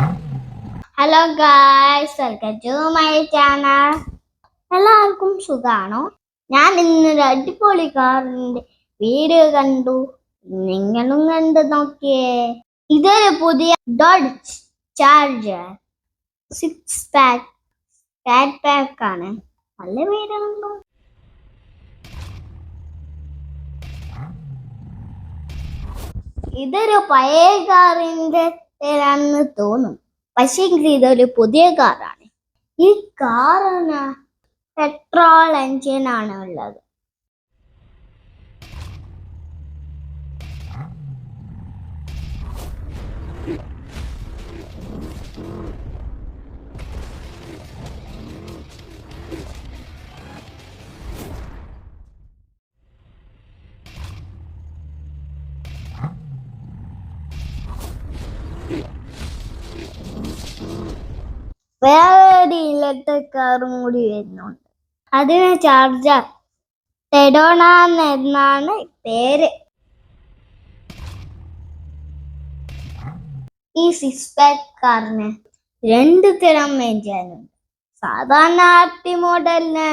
Hello guys welcome to my channel എല്ലാവർക്കും സുഖാണോ? ഞാൻ ഇന്നൊരു അടിപൊളി കാറിന്റെ വീഡിയോ കണ്ടു. നിങ്ങളും കണ്ടു നോക്കിയേ. ഇതൊരു പുതിയ Dodge Charger six pack pack pack ആണ്. നല്ല പേരുണ്ടോ ഇതൊരു പഴയ കാറിന്റെ പേരാണെന്ന് തോന്നും. പക്ഷേ ഇതൊരു പുതിയ കാറാണ്. ഈ കാറിന് പെട്രോൾ എൻജിൻ ആണ് ഉള്ളത്. വേറൊരു ഇലക്ട്രിക് കാറും കൂടി വരുന്നുണ്ട്. അതിന് ചാർജർ ടെഡോണ എന്നാണ് പേര്. ഈ സിക്സ് പാക്ക് കാറിന് രണ്ട് തരം എഞ്ചിനുണ്ട്. സാധാരണ ആർട്ടി മോഡലിന്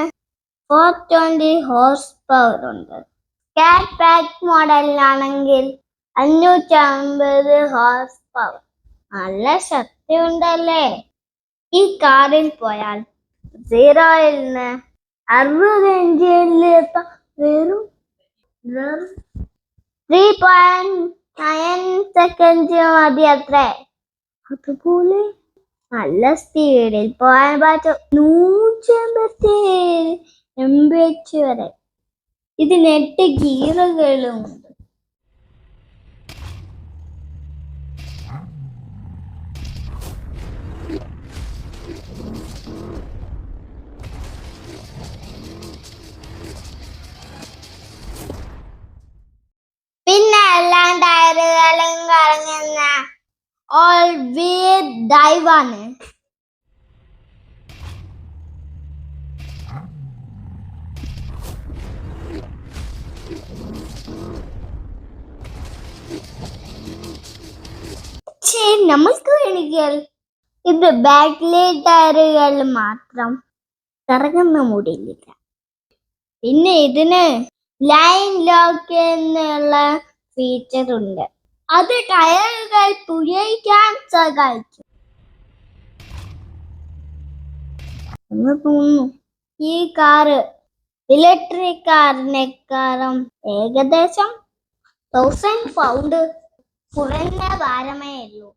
ഫോർ ട്വന്റി ഹോഴ്സ് പവർ ഉണ്ട്. കാറ്റ് പാക്ക് മോഡലിനാണെങ്കിൽ അഞ്ഞൂറ്റി അമ്പത് ഹോഴ്സ് പവർ. നല്ല ശക്തി ഉണ്ടല്ലേ ഈ കാറിൽ പോയാൽ സീറോയിൽ അറുപത് വെറും ത്രീ പോയിന്റ് സെക്കൻഡ് മതി അത്രേ. അതുപോലെ നല്ല സ്പീഡിൽ പോകാൻ പറ്റും. നൂറ്റി അമ്പത്തി എം ബി എച്ച് വരെ. ഇതിന് എട്ട് ഗിയറുകളും ഉണ്ട്. दाइवान हैं പക്ഷേ നമ്മൾക്ക് വേണമെങ്കിൽ ഇത് ബാക്കിലെ ടയറുകൾ മാത്രം കറങ്ങുന്ന മൂടിയില്ല പിന്നെ ഇതിന് ലൈൻ ലോക്ക് എന്നുള്ള ഫീച്ചർ ഉണ്ട്. അത് ടയറുകൾ പുഴയിക്കാൻ സഹായിച്ചു തോന്നുന്നു. ഈ കാറ് ഇലക്ട്രിക് കാറിനേക്കാളും ഏകദേശം തൗസൻഡ് പൗണ്ട് കുറഞ്ഞ ഭാരമേ ഉള്ളൂ.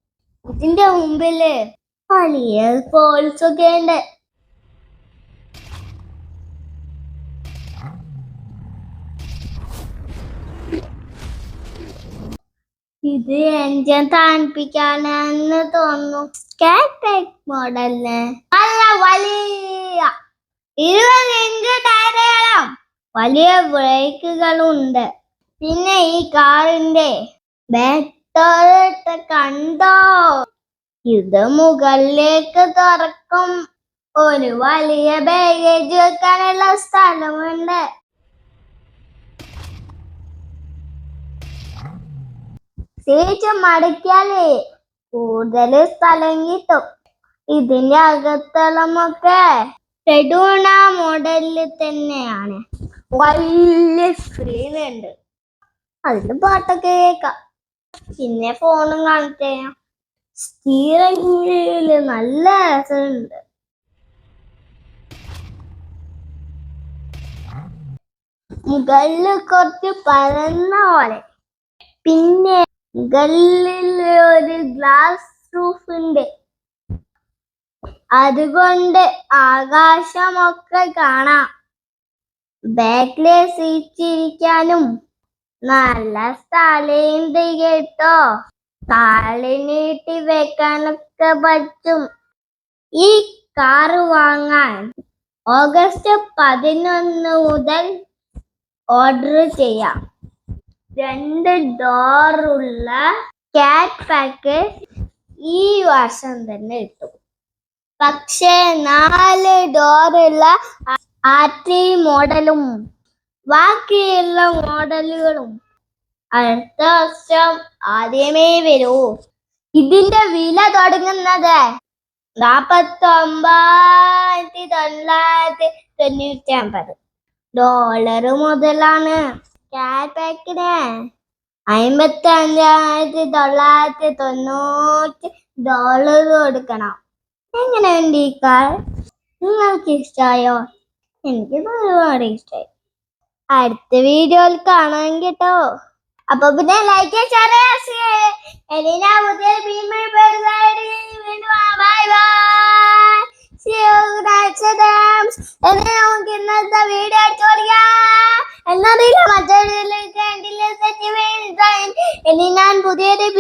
ഇതിന്റെ മുമ്പിൽ ഫോൾസ് ഒക്കെ ഉണ്ട്. ഇത് എഞ്ചിൻ തണുപ്പിക്കാനെന്ന് തോന്നുന്നു. സ്കാറ്റ് മോഡലിന് നല്ല വലിയ ഇരുപത് ഇഞ്ച് ടയറുകളും വലിയ ബ്രേക്കുകളും ഉണ്ട് പിന്നെ ഈ കാറിന്റെ ബാറ്ററി കണ്ടോ? ഇത് മുകളിലേക്ക് തുറക്കും. ഒരു വലിയ ബാഗേജ് വെക്കാനുള്ള സ്ഥലമുണ്ട്. സീറ്റ് മടക്കിയാലേ കൂടുതൽ സ്ഥലം കിട്ടും. ഇതിന്റെ അകത്തളമൊക്കെ ടെഡൂണ മോഡലിൽ തന്നെയാണ്. വലിയ സ്ക്രീൻ ഉണ്ട്. അതിൽ പാട്ടൊക്കെ കേൾക്കാം പിന്നെ ഫോണും കണക്ട് സ്റ്റീറിംഗിൽ നല്ല രസമുണ്ട്. മുകളിൽ കുറച്ച് പരന്ന പോലെ. പിന്നെ മുകളിൽ ഒരു ഗ്ലാസ് റൂഫ് ഉണ്ട്. അതുകൊണ്ട് ആകാശമൊക്കെ കാണാം. ബാക്കിലെ സീറ്റിരിക്കാനും നല്ല സ്ഥലമുണ്ട് കേട്ടോ. കാളി നീട്ടി വെക്കാനൊക്കെ പറ്റും. ഈ കാറ് വാങ്ങാൻ ഓഗസ്റ്റ് പതിനൊന്ന് മുതൽ ഓർഡർ ചെയ്യാം. രണ്ട് ഡോറുള്ള കാറ്റ് പാക്ക് ഈ വർഷം തന്നെ കിട്ടും പക്ഷേ നാല് ഡോറുള്ള ആറ്റി മോഡലും ബാക്കിയുള്ള മോഡലുകളും അടുത്ത വർഷം ആദ്യമേ വരൂ. ഇതിന്റെ വില തുടങ്ങുന്നത് നാപ്പത്തി തൊള്ളായിരത്തി തൊണ്ണൂറ്റി അമ്പത് ഡോളർ മുതലാണ്. പാക്കിന് അമ്പത്തി അഞ്ചായിരത്തി തൊള്ളായിരത്തി തൊണ്ണൂറ്റി ഡോളർ കൊടുക്കണം. എങ്ങനെയുണ്ട് ഈ കാർ നിങ്ങൾക്ക് ഇഷ്ടമായോ എനിക്ക് ഒരുപാട് ഇഷ്ടമായി അടുത്ത വീഡിയോയിൽ കാണാൻ കേട്ടോ. അപ്പൊ പിന്നെ ലൈക്ക് എലിന പുതിയ വീണ്ടും ഇന്നത്തെ വീഡിയോ ചോദിക്കാം എന്നറിയില്ല. പുതിയൊരു ബി എൻ വീണ്ടും ബൈ ബൈ